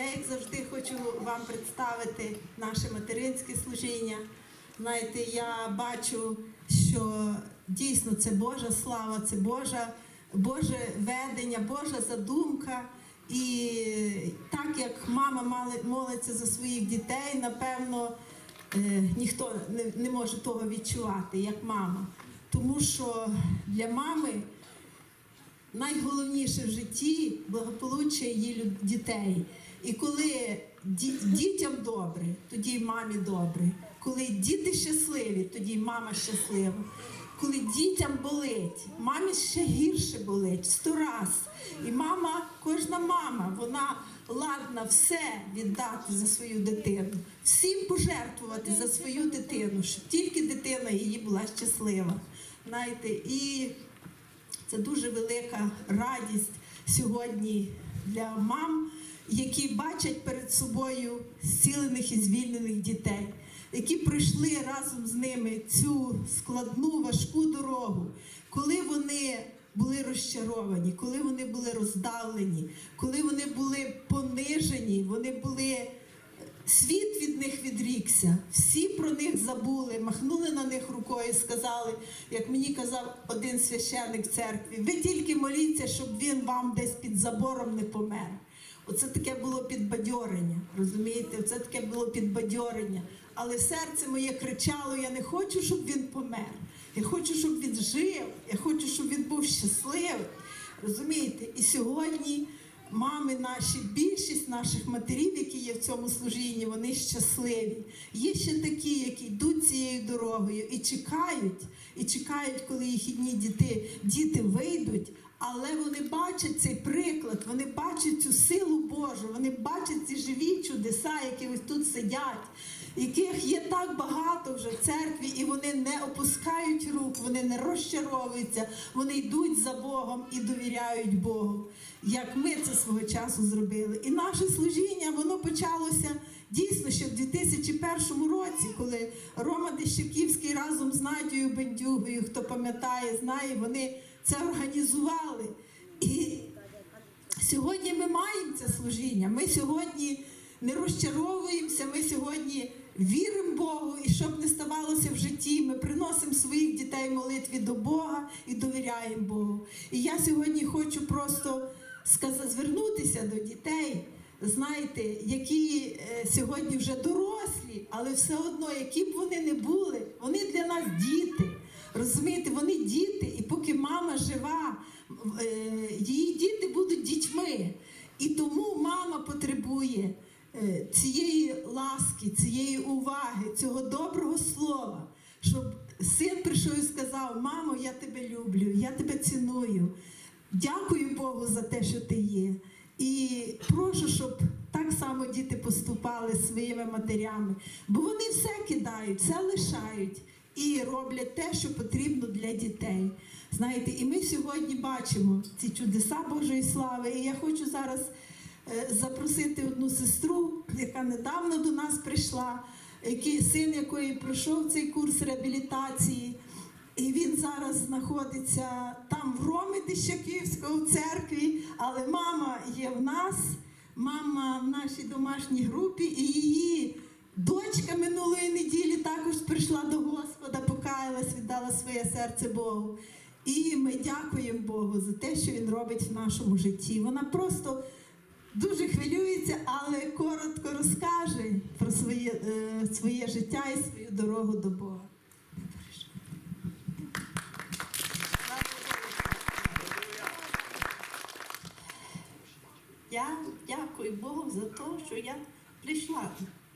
я як завжди хочу вам представити наше материнське служіння. Знаєте, я бачу, що дійсно це Божа слава, це Божа, Боже ведення, Божа задумка. І так як мама молиться за своїх дітей, напевно, е, ніхто не, не може того відчувати, як мама. Тому що для мами найголовніше в житті благополуччя її дітей. І коли ді- дітям добре, тоді й мамі добре. Коли діти щасливі, тоді й мама щаслива. Коли дітям болить, мамі ще гірше болить сто раз. І мама, кожна мама, вона ладна все віддати за свою дитину, всім пожертвувати за свою дитину, щоб тільки дитина її була щаслива. Знаєте, і це дуже велика радість сьогодні для мам, які бачать перед собою зцілених і звільнених дітей, які пройшли разом з ними цю складну, важку дорогу, коли вони були розчаровані, коли вони були роздавлені, коли вони були понижені, вони були Світ від них відрікся, всі про них забули, махнули на них рукою, сказали, як мені казав один священник в церкві, ви тільки моліться, щоб він вам десь під забором не помер. Оце таке було підбадьорення, розумієте? Оце таке було підбадьорення. Але серце моє кричало: я не хочу, щоб він помер. Я хочу, щоб він жив, я хочу, щоб він був щасливий. Розумієте? І сьогодні мами наші, більшість наших матерів, які є в цьому служінні, вони щасливі. Є ще такі, які йдуть цією дорогою і чекають, і чекають, коли їхні діти, діти вийдуть. Але вони бачать цей приклад, вони бачать цю силу Божу, вони бачать ці живі чудеса, які ось тут сидять, яких є так багато вже в церкві, і вони не опускають рук, вони не розчаровуються, вони йдуть за Богом і довіряють Богу, як ми це свого часу зробили. І наше служіння воно почалося дійсно ще в 2001 році, коли Рома Дещаківський разом з Надією Бендюгою, хто пам'ятає, знає, вони це організували. І сьогодні ми маємо це служіння. Ми сьогодні не розчаровуємося, ми сьогодні віримо Богу, і щоб не ставалося в житті, ми приносимо своїх дітей молитві до Бога і довіряємо Богу. І я сьогодні хочу просто звернутися до дітей, знаєте, які е, сьогодні вже дорослі, але все одно, які б вони не були, вони для нас діти. Розумієте, вони діти, і поки мама жива, е, її діти будуть дітьми. І тому мама потребує е, цієї ласки, цієї уваги, цього доброго слова, щоб син прийшов і сказав: Мамо, я тебе люблю, я тебе ціную. Дякую Богу за те, що ти є. І прошу, щоб так само діти поступали своїми матерями, бо вони все кидають, все лишають і роблять те, що потрібно для дітей. Знаєте, і ми сьогодні бачимо ці чудеса Божої слави. І я хочу зараз е, запросити одну сестру, яка недавно до нас прийшла, який, син якої пройшов цей курс реабілітації. І він зараз знаходиться там в Ромі Дещаківського в церкві, але мама є в нас, мама в нашій домашній групі, і її дочка минулої прийшла до Господа, покаялась, віддала своє серце Богу. І ми дякуємо Богу за те, що Він робить в нашому житті. Вона просто дуже хвилюється, але коротко розкаже про своє, е, своє життя і свою дорогу до Бога. Я дякую Богу за те, що я прийшла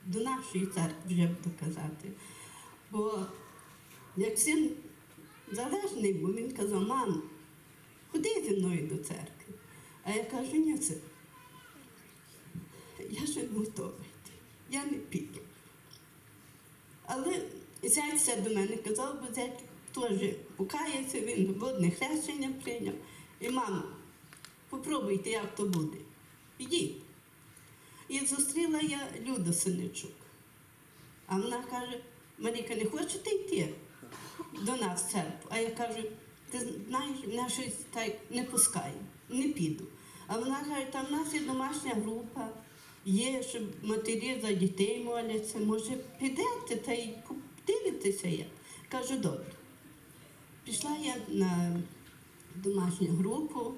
до нашої церкви, вже буду казати. Бо як син залежний, бо він казав, мамо, ходи зі мною до церкви. А я кажу, ні, це я ще не готова я не піду. Але зять все до мене казав, бо зять теж покається, він водне хрещення прийняв. І мама, попробуйте, як то буде. Ідіть. І зустріла я Люду Синичук. А вона каже, Маріка, не хочете йти до нас в церкву? А я кажу, ти знаєш, мене щось так не пускає, не піду. А вона каже, там в нас є домашня група, є, що матері за дітей моляться, може, підете та й подивитеся як. Кажу, добре. Пішла я на домашню групу.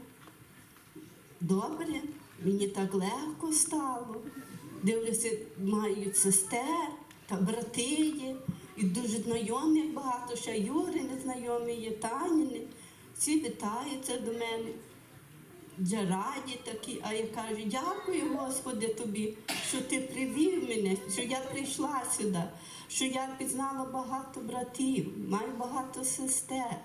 Добре, мені так легко стало. Дивлюся, мають сестер та брати є, і дуже знайомих багато, ще Юри незнайомі є, Таніни. Всі вітаються до мене. Джараді такі, а я кажу, дякую, Господи, тобі, що ти привів мене, що я прийшла сюди, що я пізнала багато братів, маю багато сестер.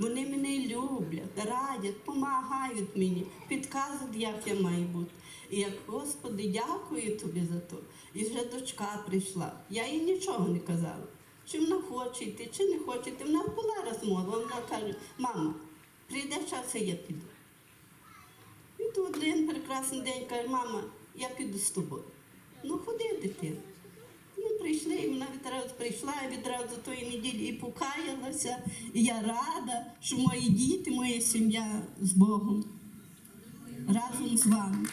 Вони мене люблять, радять, допомагають мені, підказують, як я маю бути. І як, Господи, дякую тобі за то. І вже дочка прийшла. Я їй нічого не казала. Чи вона хоче йти, чи не хоче йти. В нас була розмова. Вона каже, мама, прийде час, і я піду. І тут один прекрасний день каже, мама, я піду з тобою. Ну, ходи, дитина. Ну, прийшли, і вона відразу прийшла, відразу тої неділі і покаялася. І я рада, що мої діти, моя сім'я з Богом. Разом з вами.